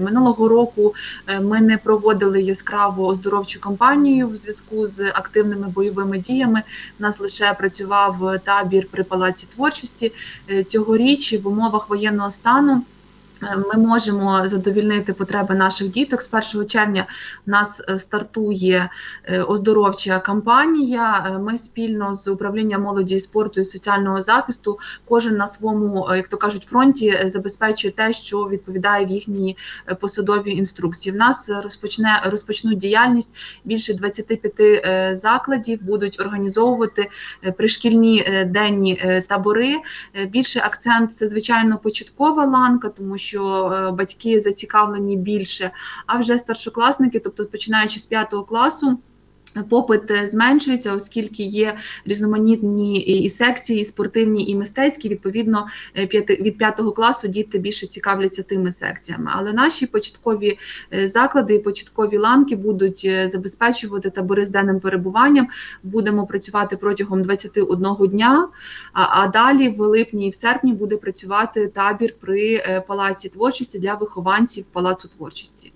Минулого року е, ми не проводили яскраву оздоровчу кампанію в зв'язку з активними бойовими діями. У нас лише працював табір при палаці творчості. Е, Цьогоріч в умовах воєнного стану. Ми можемо задовільнити потреби наших діток. З 1 червня в нас е, стартує е, оздоровча кампанія. Е, Ми спільно з управлінням молоді і спорту і соціального захисту, кожен на своєму, як то кажуть, фронті забезпечує те, що відповідає в їхній посадовій інструкції. В нас розпочне розпочнуть діяльність більше 25 е, закладів, будуть організовувати пришкільні денні табори. Більше акцент це звичайно початкова ланка, тому що е, батьки зацікавлені більше. А вже старшокласники, тобто починаючи з п'ятого класу. Попит зменшується, оскільки є різноманітні і секції, і спортивні, і мистецькі. Відповідно, е, від п'ятого класу діти більше цікавляться тими секціями. Але наші початкові е, заклади і початкові ланки будуть е, забезпечувати табори з денним перебуванням. Будемо працювати протягом 21 дня. А, далі в липні і в серпні буде працювати табір при палаці творчості для вихованців палацу творчості.